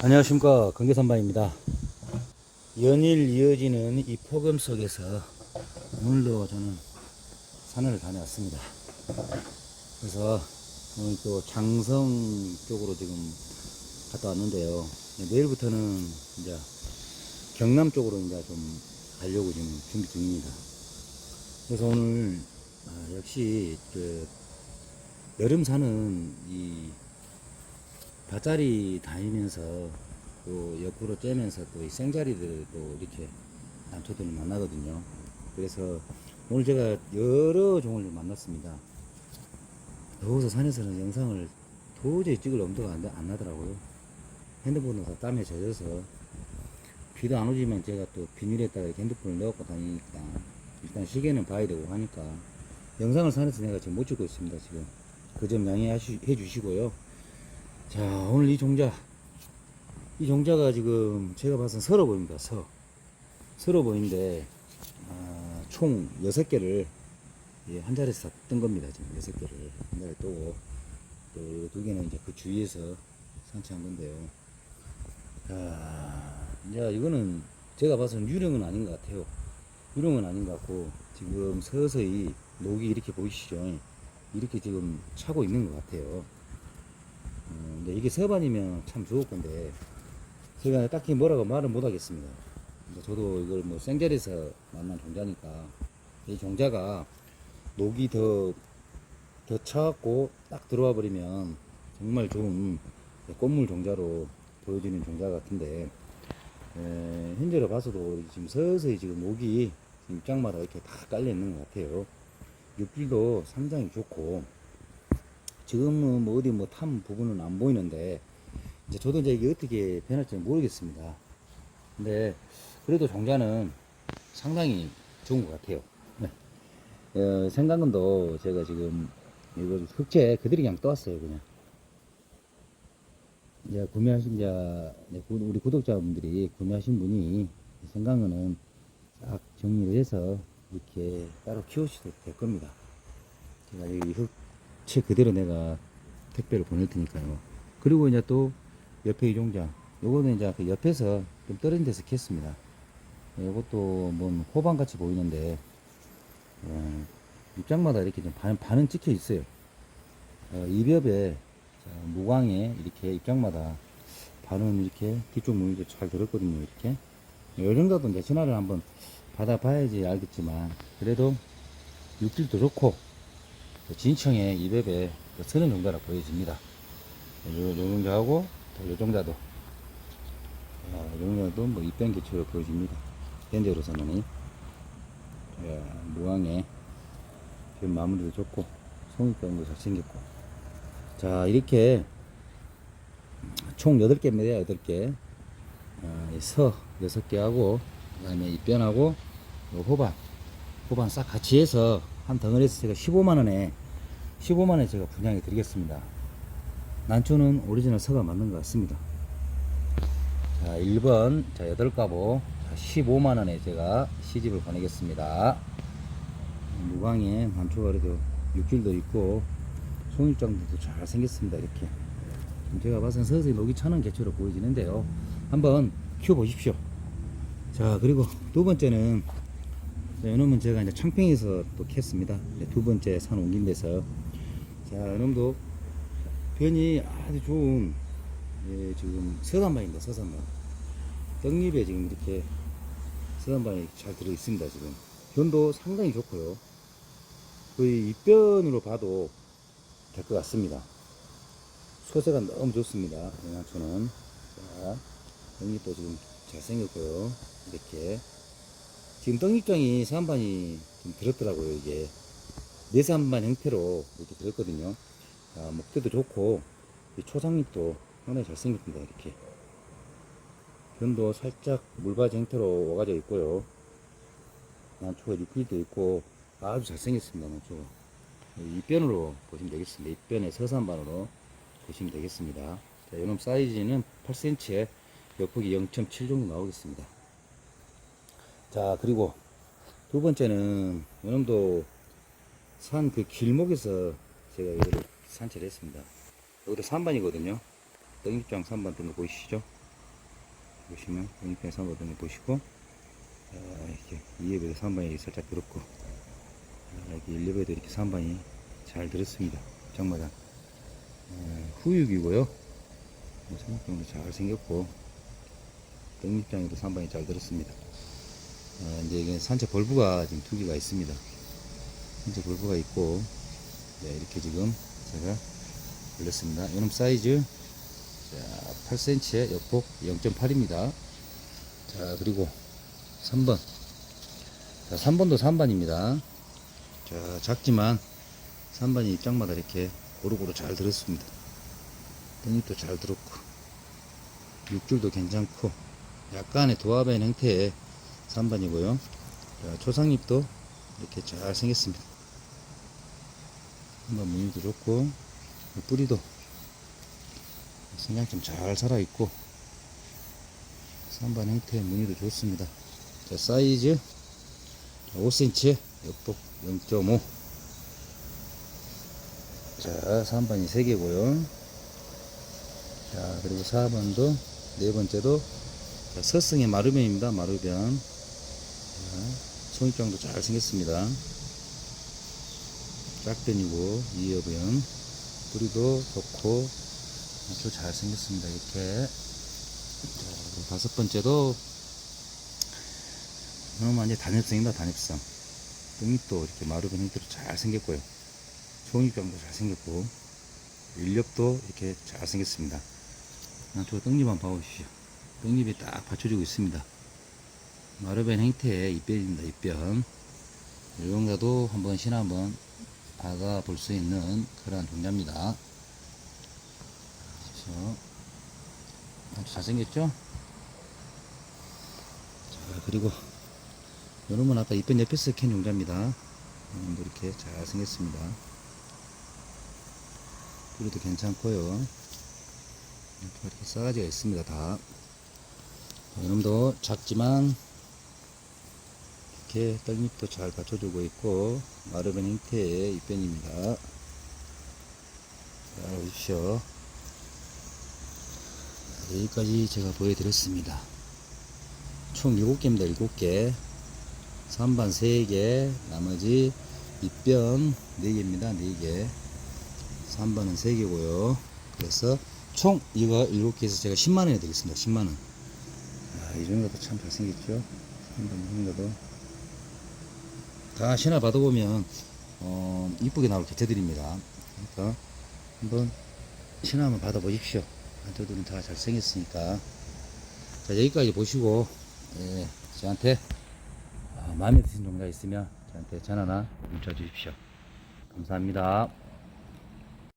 안녕하십니까. 건계선반입니다. 연일 이어지는 이 폭염 속에서 오늘도 저는 산을 다녀왔습니다. 그래서 오늘 또 장성 쪽으로 지금 갔다 왔는데요. 네, 내일부터는 이제 경남 쪽으로 이제 좀 가려고 지금 준비 중입니다. 그래서 오늘 아, 역시 그 여름 사는 이 밭자리 다니면서 또 옆으로 쬐면서 또 이 생자리들 또 이렇게 남초들을 만나거든요. 그래서 오늘 제가 여러 종을 좀 만났습니다. 더워서 산에서는 영상을 도저히 찍을 엄두가 안, 나- 안 나더라고요. 핸드폰은 다 땀에 젖어서 비도 안 오지만 제가 또 비닐에다가 핸드폰을 넣고 다니니까 일단 시계는 봐야 되고 하니까 영상을 산에서 내가 지금 못 찍고 있습니다. 지금 그 점 양해해 주시고요. 자, 오늘 이 종자. 이 종자가 지금 제가 봐서 서러 보입니다. 서. 서러 보이는데, 아, 총 6개를 예, 한 자리에서 뜬 겁니다. 지금 6개를 한 자리에 뜨고, 또두 개는 이제 그 주위에서 산책한 건데요. 자, 이제 이거는 제가 봐서는 유령은 아닌 것 같아요. 유령은 아닌 것 같고, 지금 서서히 녹이 이렇게 보이시죠? 이렇게 지금 차고 있는 것 같아요. 어, 근데 이게 서반이면 참 좋을 건데 제가 딱히 뭐라고 말은 못 하겠습니다. 저도 이걸 뭐 생절에서 만난 종자니까 이 종자가 녹이 더, 더 차갖고 딱 들어와 버리면 정말 좋은 꽃물 종자로 보여지는 종자 같은데 에, 현재로 봐서도 지금 서서히 지금 녹이 입장마다 이렇게 다 깔려 있는 것 같아요. 육질도 상당히 좋고 지금은 뭐 어디 뭐탐 부분은 안 보이는데 이제 저도 이제 이게 어떻게 변할지 모르겠습니다. 근데 그래도 종자는 상당히 좋은 것 같아요. 네. 어, 생강근도 제가 지금 이거 흑채 그들이 그냥 떠왔어요 그냥. 이제 구매하신 자 우리 구독자분들이 구매하신 분이 생강근은 딱 정리를 해서 이렇게 따로 키우셔도 될 겁니다. 제가 여기 흑채 그대로 내가 택배를 보낼 테니까요. 그리고 이제 또 옆에 이종자, 요거는 이제 그 옆에서 좀 떨어진 데서 캤습니다. 요것도 뭔 호반 같이 보이는데, 어, 입장마다 이렇게 좀 반, 반은 찍혀 있어요. 어, 이벽에, 자, 무광에 이렇게 입장마다 반은 이렇게 뒤쪽 무늬도 잘 들었거든요. 이렇게. 요 정도도 이제 전화를 한번 받아봐야지 알겠지만, 그래도 육질도 좋고, 그 진청의 이베베 그 서는 종자라 보여집니다. 요, 요또요 아, 요 종자도 뭐 입변 기초로 보여집니다. 현재로서는 예, 무광에 지금 마무리도 좋고 송이병도 잘 생겼고 자 이렇게 총 8개입니다. 8개 아, 이서 6개 하고 그 다음에 입변하고 요 호반 호반 싹 같이 해서 한 덩어리에서 제가 15만원에 15만원에 제가 분양해 드리겠습니다. 난초는 오리지널 서가 맞는 것 같습니다. 자 1번 자 8가보. 15만원에 제가 시집을 보내겠습니다. 무광에 난초가 그래도 육질도 있고 송입장도 잘 생겼습니다 이렇게. 제가 봐서는 서서히 녹이 차는 개체로 보여지는데요. 한번 키워 보십시오. 자 그리고 두 번째는 자, 이놈은 제가 이제 창평에서 또 캤습니다. 이제 두 번째 산 옮긴 데서. 자, 이놈도 변이 아주 좋은, 예, 지금 서산반입니다, 서산반. 떡잎에 지금 이렇게 서산반이 잘 들어 있습니다, 지금. 변도 상당히 좋고요. 거의 입변으로 봐도 될 것 같습니다. 소세가 너무 좋습니다, 영양초는. 자, 떡잎도 지금 잘생겼고요. 이렇게. 지금 떡잎장이 사한반이 좀 들었더라고요, 이게. 내산반 형태로 이렇게 들었거든요. 자, 목대도 좋고, 이 초상잎도 상당히 잘생겼습니다, 이렇게. 변도 살짝 물바지 형태로 와가져 있고요. 난초가 리필도 있고, 아주 잘생겼습니다, 난초가. 입변으로 보시면 되겠습니다. 입변의 서산반으로 보시면 되겠습니다. 자, 이놈 사이즈는 8cm에 여폭이 0.7 정도 나오겠습니다. 자, 그리고 두 번째는 요놈도 산 그 길목에서 제가 여기를 산책을 했습니다. 여기도 3반이거든요. 떡잎장 3반 뜬거 보이시죠? 보시면 독립된 3번을 보시고 자, 이렇게 2엽에도 3번이 살짝 들었고 자, 이렇게 1엽에도 이렇게 3번이 잘 들었습니다. 정마다 어, 후육이고요. 뭐 생각보다 잘 생겼고 등립장에도 3번이 잘 들었습니다. 어, 이제 이게 산채 벌브가 지금 두 개가 있습니다. 산채 벌브가 있고 네, 이렇게 지금 제가 올렸습니다. 이놈 사이즈 자, 8cm에 옆폭 0.8입니다. 자, 그리고 3번. 자, 3번도 3번입니다. 자, 작지만 3번이 입장마다 이렇게 고루고루 잘 들었습니다. 등립도 잘 들었고, 육줄도 괜찮고, 약간의 도화변 형태의 3번이고요. 자, 초상잎도 이렇게 잘 생겼습니다. 한번 무늬도 좋고, 뿌리도 성냥 좀잘 살아있고 3번 형태의 무늬도 좋습니다. 자, 사이즈 5cm 옆복 0.5 자, 3번이 3개고요. 자, 그리고 4번도 네 번째도 자, 서승의 마루변입니다. 마루변 자, 송입장도 잘 생겼습니다. 짝변이고 이어변 뿌리도 좋고 아주 잘 생겼습니다 이렇게. 자, 다섯 번째도 너무 완전 단엽성입니다 단엽성. 등잎도 이렇게 마루변 형태로 잘 생겼고요. 총잎장도 잘 생겼고 일렵도 이렇게 잘 생겼습니다. 저 떡잎 한번 봐보십시오. 떡잎이 딱 받쳐주고 있습니다 마루변 형태의 잎변입니다 잎변. 이런가도 한번 신화 한번 박아 볼 수 있는 그러한 종자입니다. 그래서 아주 잘생겼죠? 자 그리고 요놈은 아까 잎변 옆에서 캔 용자입니다. 요놈도 이렇게 잘생겼습니다. 뿌리도 괜찮고요. 이렇게, 싸가지가 있습니다 다. 자, 요놈도 작지만 이렇게 떡잎도 잘 받쳐주고 있고 마르변 형태의 잎변입니다 자 보십시오 여기까지 제가 보여드렸습니다. 총 7개입니다. 7개. 3반 3개, 나머지 밑변 4개입니다. 4개. 3반은 3개고요. 그래서 총 이거 7개에서 제가 10만원이 되겠습니다. 10만원. 아, 이 정도도 참 잘생겼죠? 3반 정도도. 다 신화 받아보면, 어, 이쁘게 나올 개체들입니다. 그러니까 한번 신화 한번 받아보십시오. 저들은 다 잘생겼으니까. 자, 여기까지 보시고, 예, 저한테 아, 마음에 드신 종가 있으면 저한테 전화나 문자 주십시오. 감사합니다.